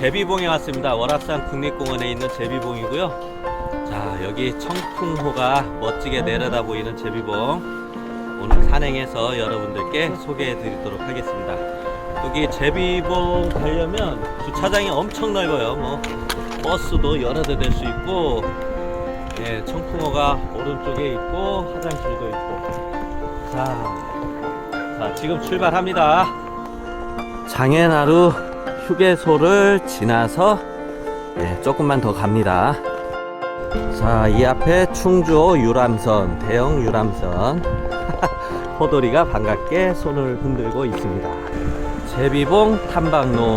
제비봉에 왔습니다. 월합산 국립공원에 있는 제비봉이고요. 자, 여기 청풍호가 멋지게 내려다 보이는 제비봉. 오늘 산행해서 여러분들께 소개해 드리도록 하겠습니다. 여기 제비봉 가려면 주차장이 엄청 넓어요. 뭐, 버스도 여러 대 될 수 있고, 예, 청풍호가 오른쪽에 있고, 화장실도 있고. 자, 자, 지금 출발합니다. 장애나루 휴게소를 지나서 예, 조금만 더 갑니다. 자, 이 앞에 충주호 유람선, 대형 유람선. 호돌이가 반갑게 손을 흔들고 있습니다. 제비봉 탐방로.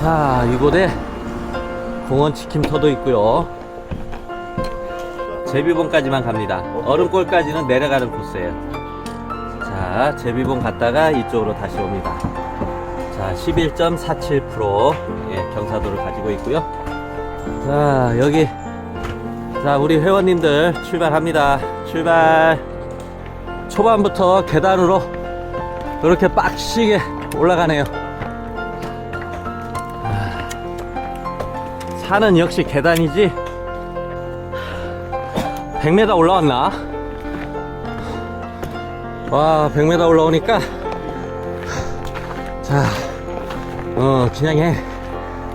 자, 이곳에 공원 치킨터도 있고요. 제비봉까지만 갑니다. 얼음골까지는 내려가는 코스예요. 자, 제비봉 갔다가 이쪽으로 다시 옵니다. 자, 11.47% 예, 경사도를 가지고 있고요. 자, 여기 자, 우리 회원님들 출발합니다. 출발. 초반부터 계단으로 이렇게 빡시게 올라가네요. 아, 산은 역시 계단이지. 100m 올라왔나? 와, 100m 올라오니까 자, 어, 그냥 해.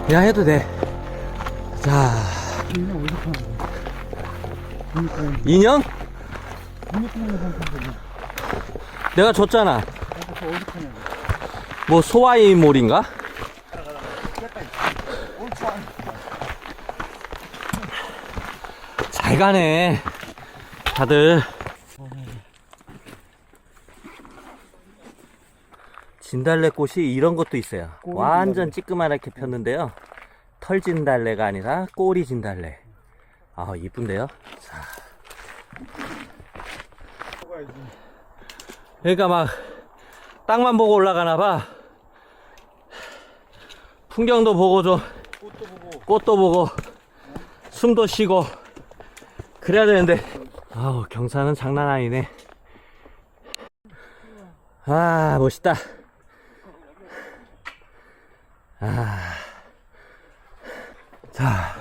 그냥 해도 돼. 자, 인형? 내가 줬잖아. 뭐 소와이 몰인가? 잘 가네. 다들. 진달래꽃이 이런 것도 있어요. 완전 찌끄만하게 폈는데요. 털 진달래가 아니라 꼬리 진달래. 아, 이쁜데요? 자. 그러니까 막 땅만 보고 올라가나 봐. 풍경도 보고 좀 꽃도 보고 숨도 쉬고 그래야 되는데 아우 경사는 장난 아니네. 아 멋있다. 아. 자.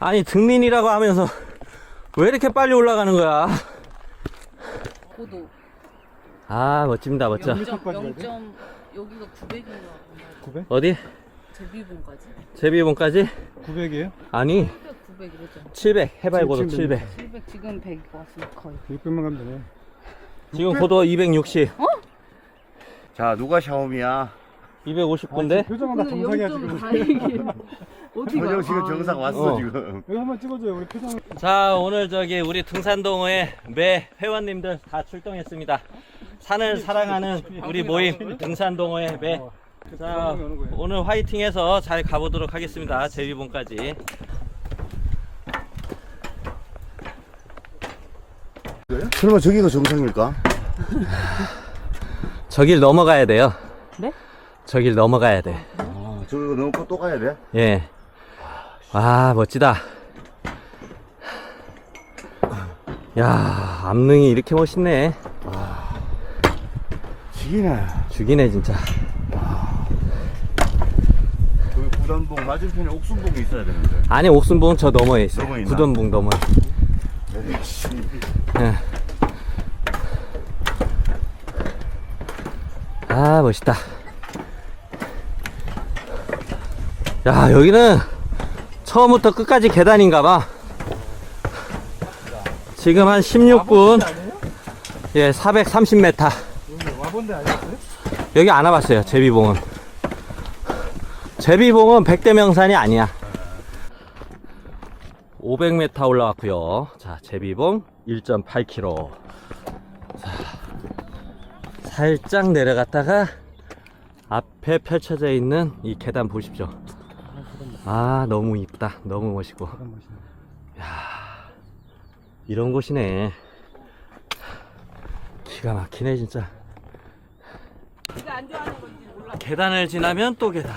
아니 등린이라고 하면서 왜 이렇게 빨리 올라가는 거야? 고도 아 멋집니다 멋져 0.0점 여기가 900인가 900? 어디? 제비봉까지 제비봉까지? 900이에요? 아니 900 이러죠 700 해발 고도 700. 700 700 지금 100 왔으면 거의 600만 가면 되네. 지금 고도 260 자 누가 샤오미야? 250인데 표정은 다 정상이야 지금. 어디가 현정 지금 정상 왔어 어. 지금. 여기 한번 찍어줘요 우리 표정. 자 오늘 저기 우리 등산동호회 매 회원님들 다 출동했습니다 산을 사랑하는 우리 모임 등산동호회 매 자, 오늘 화이팅해서 잘 가보도록 하겠습니다. 제비봉까지. 설마 저기가 정상일까? 저길 넘어가야 돼요. 네? 저길 넘어가야 돼. 아 저거 넘고 또 가야 돼? 예. 아, 멋지다. 야, 암릉이 이렇게 멋있네. 지기네. 죽이네, 진짜. 저기 구단봉 맞은편에 옥순봉이 있어야 되는데. 아니, 옥순봉 저 너머에 있나? 구돈봉 너머에. 에이 씨. 예. 아, 멋있다. 야, 여기는 처음부터 끝까지 계단인가 봐. 지금 한 16분. 예, 430m. 와본데 아니었어요? 여기 안 와봤어요, 제비봉은. 제비봉은 백대명산이 아니야. 500m 올라왔고요. 자, 제비봉 1.8km. 자, 살짝 내려갔다가 앞에 펼쳐져 있는 이 계단 보십시오. 아, 너무 이쁘다. 너무 멋있고. 멋있네. 이런 곳이네. 기가 막히네, 진짜. 계단을 지나면 또 계단.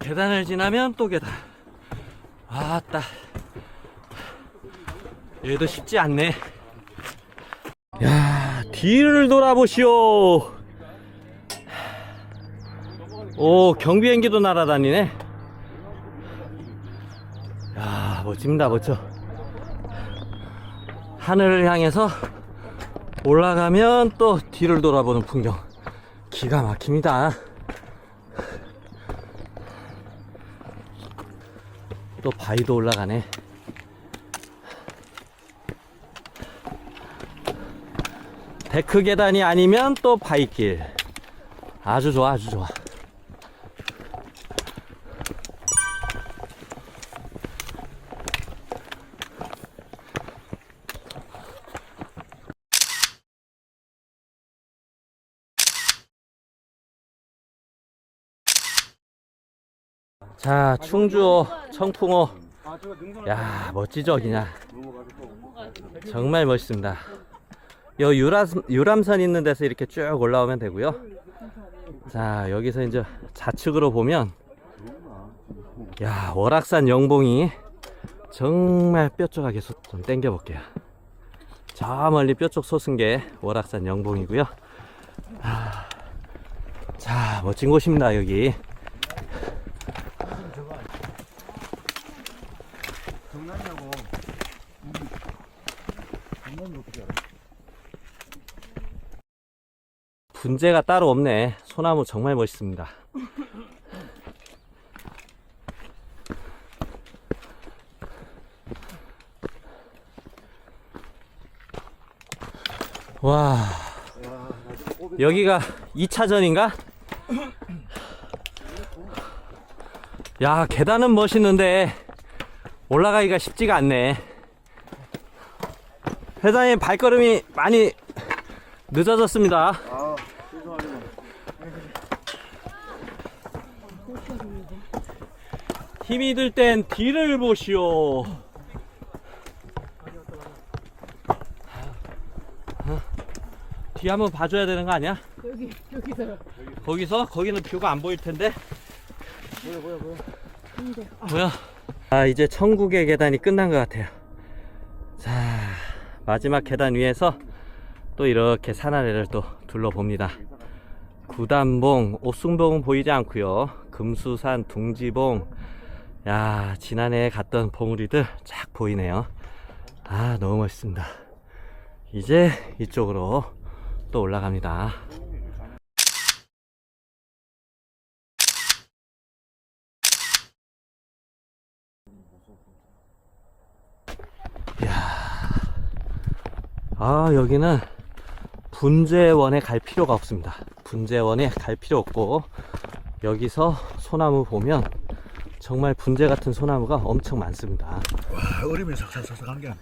계단을 지나면 또 계단. 아따. 얘도 쉽지 않네. 야, 뒤를 돌아보시오. 오 경비행기도 날아다니네. 야 멋집니다 멋져. 하늘을 향해서 올라가면 또 뒤를 돌아보는 풍경. 기가 막힙니다. 또 바위도 올라가네 데크 계단이 아니면 또 바위길. 아주 좋아 아주 좋아. 자 충주 청풍호. 야 멋지죠 그냥. 정말 멋있습니다 요 유람, 유람선 있는 데서 이렇게 쭉 올라오면 되고요. 자 여기서 이제 좌측으로 보면 야 월악산 영봉이 정말 뾰족하게 솟- 좀 당겨 볼게요. 저 멀리 뾰족 솟은 게 월악산 영봉이고요. 아, 자 멋진 곳입니다 여기 정남이하고 정남이 어떻게 알아? 분재가 따로 없네. 소나무 정말 멋있습니다. 와. 여기가 2차전인가? 야, 계단은 멋있는데 올라가기가 쉽지가 않네. 회장님 발걸음이 많이 늦어졌습니다. 힘이 들 땐 뒤를 보시오. 어? 뒤 한번 봐줘야 되는 거 아니야? 여기 여기서요. 거기서? 거기는 뷰가 안 보일 텐데. 뭐야 뭐야 뭐야 뭐야? 아, 이제 천국의 계단이 끝난 것 같아요. 자, 마지막 계단 위에서 또 이렇게 산 아래를 또 둘러봅니다. 구단봉, 옥순봉은 보이지 않고요. 금수산, 둥지봉, 야, 지난해 갔던 봉우리들 쫙 보이네요. 아, 너무 멋있습니다. 이제 이쪽으로 또 올라갑니다. 아, 여기는 분재원에 갈 필요가 없습니다. 분재원에 갈 필요 없고, 여기서 소나무 보면 정말 분재 같은 소나무가 엄청 많습니다. 와, 얼음이 삭삭삭삭한 게.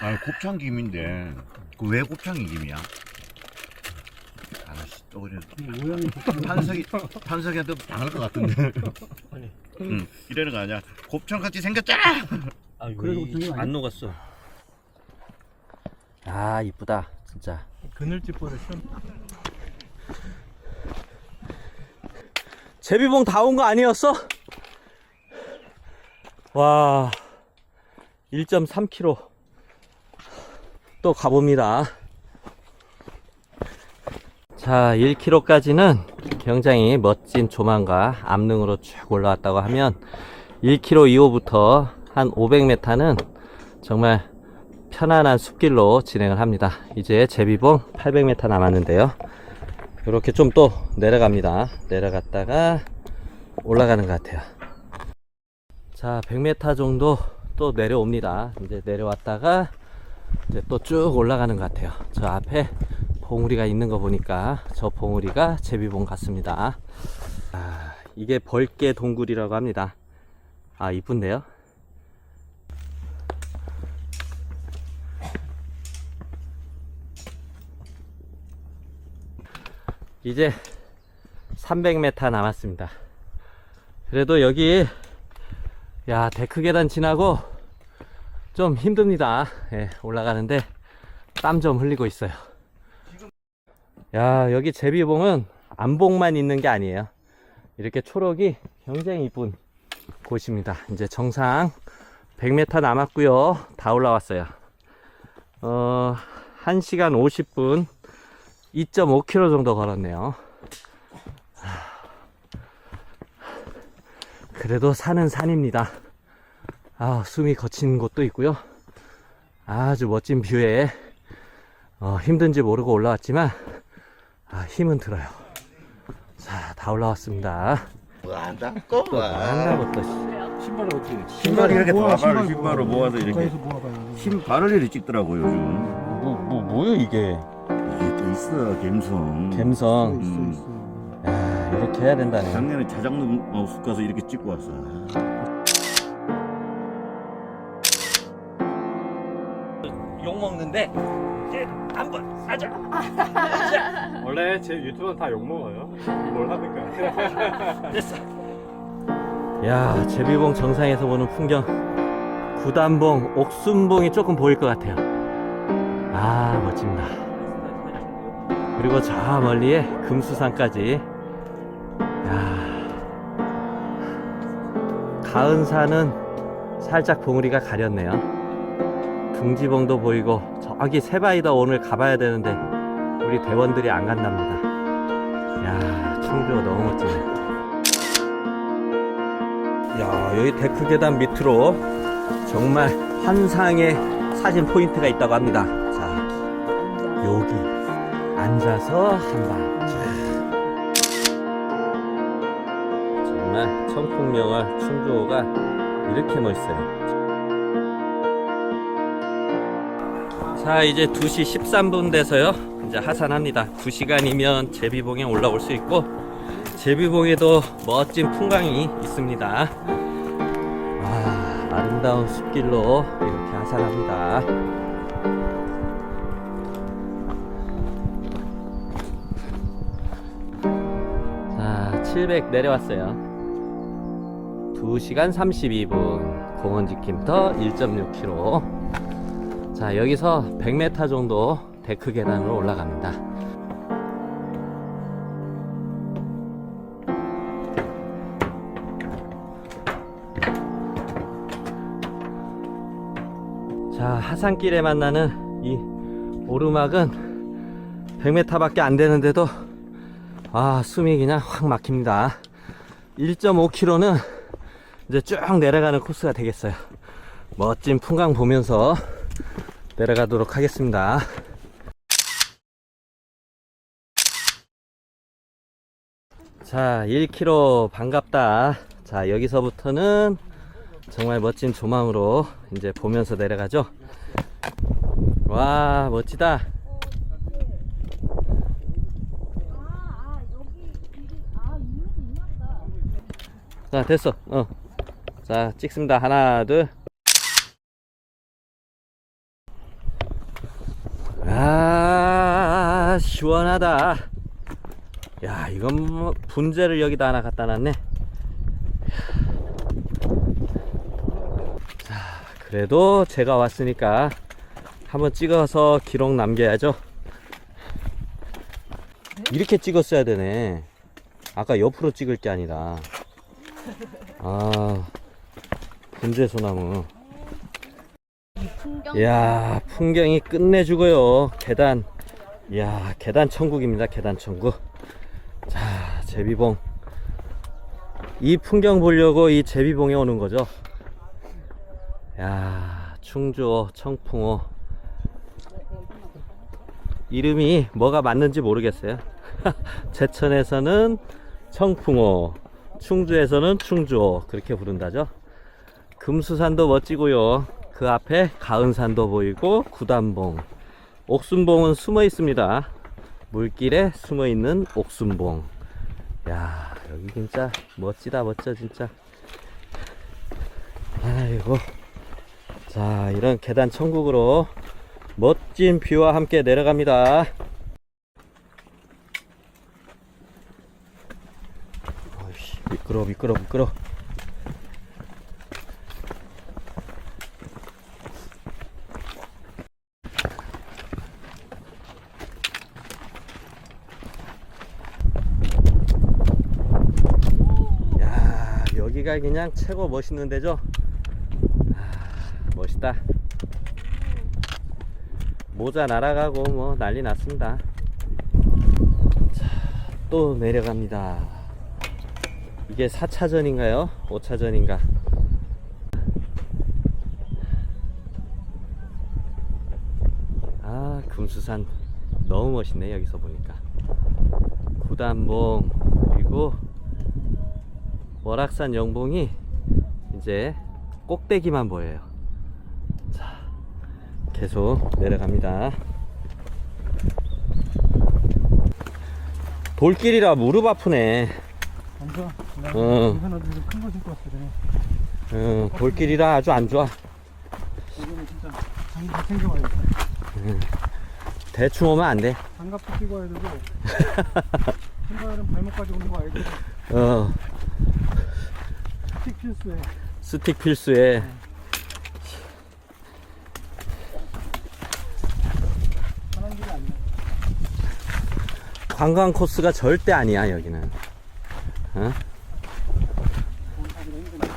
아, 곱창 김인데 그 왜 곱창이 김이야? 아씨 또 그래 모양이 탄석이 탄석이한테 당할 것 같은데. 응, 이러는 거 아니야? 곱창 같이 생겼잖아. 아, 그래도 곱창이 안? 녹았어. 아, 이쁘다. 진짜. 그늘집 보다 시원 제비봉 다 온 거 아니었어? 와, 1.3km 또 가봅니다. 자, 1km까지는 굉장히 멋진 조망과 암릉으로 쭉 올라왔다고 하면 1km 이후부터 한 500m는 정말 편안한 숲길로 진행을 합니다. 이제 제비봉 800m 남았는데요. 이렇게 좀 또 내려갑니다. 내려갔다가 올라가는 것 같아요. 자, 100m 정도 또 내려옵니다. 이제 내려왔다가 이제 또 쭉 올라가는 것 같아요. 저 앞에 봉우리가 있는 거 보니까 저 봉우리가 제비봉 같습니다. 아, 이게 벌개 동굴이라고 합니다. 아, 이쁜데요? 이제 300m 남았습니다. 그래도 여기 야 데크 계단 지나고 좀 힘듭니다. 예, 올라가는데 땀 좀 흘리고 있어요. 야 여기 제비봉은 안봉만 있는 게 아니에요. 이렇게 초록이 굉장히 이쁜 곳입니다. 이제 정상 100m 남았고요. 다 올라왔어요. 어, 1시간 50분 2.5km 정도 걸었네요. 그래도 산은 산입니다. 아, 숨이 거친 곳도 있고요. 아주 멋진 뷰에 어, 힘든지 모르고 올라왔지만 아, 힘은 들어요. 자, 다 올라왔습니다. 와나꺼와 한나부터 신발을 어떻게? 신발이 이렇게 모아, 다발을 신발 신발을 모아서 이렇게 가까이서 모아봐요. 신발을 이렇게 찍더라고 요즘 뭐, 뭐, 뭐요 이게? 이게 또 있어 갬성 갬성. 있어 음. 있어. 야, 이렇게 해야 된다네. 작년에 자작농 숲 가서 이렇게 찍고 왔어 욕 먹는데 한번 하자. 원래 제 유튜브는 다 욕 먹어요. 뭘 하든가. 됐어. 야, 제비봉 정상에서 보는 풍경. 구단봉, 옥순봉이 조금 보일 것 같아요. 아, 멋집니다. 그리고 저 멀리에 금수산까지. 야. 가은산은 살짝 봉우리가 가렸네요. 둥지봉도 보이고 저기 세바이더 오늘 가봐야 되는데 우리 대원들이 안 간답니다. 야, 충주 너무 멋지네. 야, 여기 데크 계단 밑으로 정말 환상의 사진 포인트가 있다고 합니다. 자, 여기 앉아서 한방. 정말 청풍명월 충주호가 이렇게 멋있어요. 자, 이제 2시 13분 돼서요. 이제 하산합니다. 2시간이면 제비봉에 올라올 수 있고 제비봉에도 멋진 풍광이 있습니다. 와, 아름다운 숲길로 이렇게 하산합니다. 700 내려왔어요. 2시간 32분. 공원 지킴터 1.6km. 자, 여기서 100m 정도 데크 계단으로 올라갑니다. 자, 하산길에 만나는 이 오르막은 100m밖에 안 되는데도 아, 숨이 그냥 확 막힙니다. 1.5km는 이제 쭉 내려가는 코스가 되겠어요. 멋진 풍광 보면서 내려가도록 하겠습니다. 자, 1km 반갑다. 자, 여기서부터는 정말 멋진 조망으로 이제 보면서 내려가죠. 와, 멋지다. 자, 됐어. 어. 자, 찍습니다. 하나, 둘. 아, 시원하다. 야, 이건 뭐 분재를 여기다 하나 갖다 놨네. 자, 그래도 제가 왔으니까 한번 찍어서 기록 남겨야죠. 이렇게 찍었어야 되네. 아까 옆으로 찍을 게 아니라. 아, 분재 소나무. 풍경 이야, 풍경이 끝내주고요. 계단. 이야, 계단 천국입니다. 계단 천국. 자, 제비봉. 이 풍경 보려고 이 제비봉에 오는 거죠. 야, 충주호, 청풍호. 이름이 뭐가 맞는지 모르겠어요. 제천에서는 청풍호, 충주에서는 충주호. 그렇게 부른다죠. 금수산도 멋지고요. 그 앞에 가은산도 보이고 구단봉, 옥순봉은 숨어 있습니다. 물길에 숨어 있는 옥순봉. 야 여기 진짜 멋지다 멋져 진짜. 아이고 자 이런 계단 천국으로 멋진 뷰와 함께 내려갑니다. 어이씨, 미끄러 미끄러 미끄러. 야 여기가 그냥 최고 멋있는 데죠 아, 멋있다 모자 날아가고 뭐 난리 났습니다. 자, 또 내려갑니다. 이게 4차전인가요? 5차전인가? 아, 금수산 너무 멋있네, 여기서 보니까. 구단봉, 그리고 월악산 영봉이 이제 꼭대기만 보여요. 자, 계속 내려갑니다. 돌길이라 무릎 아프네. 앉아. 어. 왔어. 그래. 어, 돌길이라 아주 안 좋아. 진짜 장갑 챙겨와야겠다. 대충 오면 안 돼. 장갑도 끼고 와야 되고. 신발은 발목까지 오는 거 알고. 어, 스틱 필수에. 스틱 필수에. 편한 길이 아니야. 관광 코스가 절대 아니야, 여기는. 어? 공사기도 힘드네.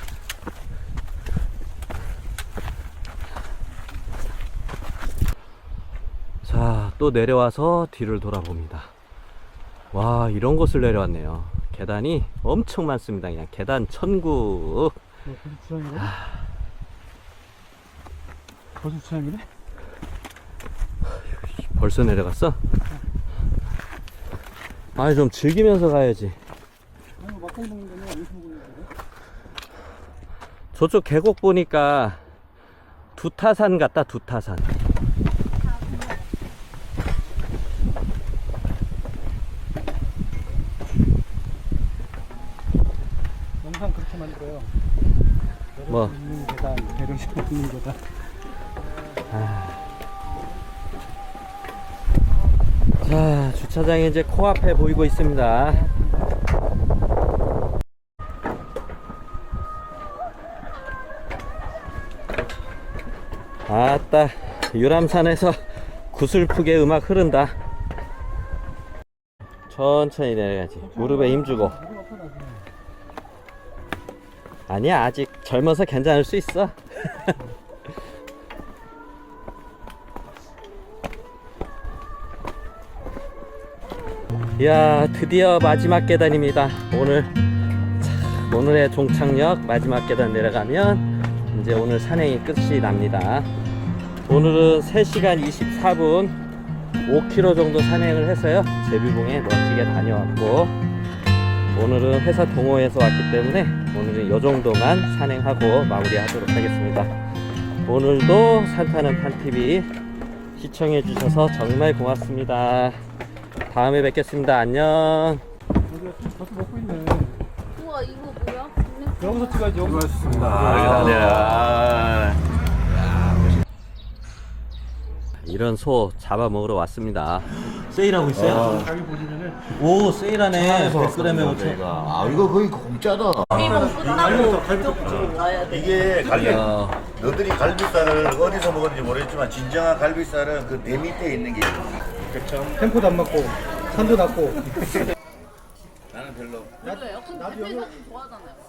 자, 또 내려와서 뒤를 돌아봅니다. 와, 이런 곳을 내려왔네요. 계단이 엄청 많습니다. 그냥 계단 천국. 주차장이래? 거기 주차장이래? 벌써 내려갔어? 아니, 좀 즐기면서 가야지. 아니 뭐 막걸리 먹는 데는 어디서 먹는 거야? 저쪽 계곡 보니까 두타산 같다, 두타산. 영상 그렇게 만들어요. 뭐? 있는 계단, 배려시 있는 계단. 자, 주차장이 이제 코앞에 보이고 있습니다. 아따, 유람산에서 구슬프게 음악 흐른다. 천천히 내려가지. 무릎에 힘주고. 아니야, 아직 젊어서 괜찮을 수 있어. 이야, 드디어 마지막 계단입니다. 오늘 참, 오늘의 종착역 마지막 계단 내려가면 이제 오늘 산행이 끝이 납니다. 오늘은 3시간 24분 5km 정도 산행을 해서요. 제비봉에 멋지게 다녀왔고 오늘은 회사 동호회에서 왔기 때문에 오늘은 요 정도만 산행하고 마무리하도록 하겠습니다. 오늘도 산타는 판TV 시청해 주셔서 정말 고맙습니다. 다음에 뵙겠습니다. 안녕. 벌써 먹고 있네. 우와 이거 뭐야? 여기서 찍어야지. 여기서. 아, 이런 소 잡아 먹으러 왔습니다. 세일하고 있어요? 여기 보시면은 오, 세일하네. 100g에 5천. 아 이거 거의 공짜다. 끝나고 돼. 이게 갈비. 야, 너들이 갈비살을 어디서 먹었는지 모르겠지만 진정한 갈비살은 그 배 밑에 있는 게. 그렇죠. 템포도 안 맞고 산도 낮고. 나는 별로. 그래요? 근데 대표님 좋아하잖아요.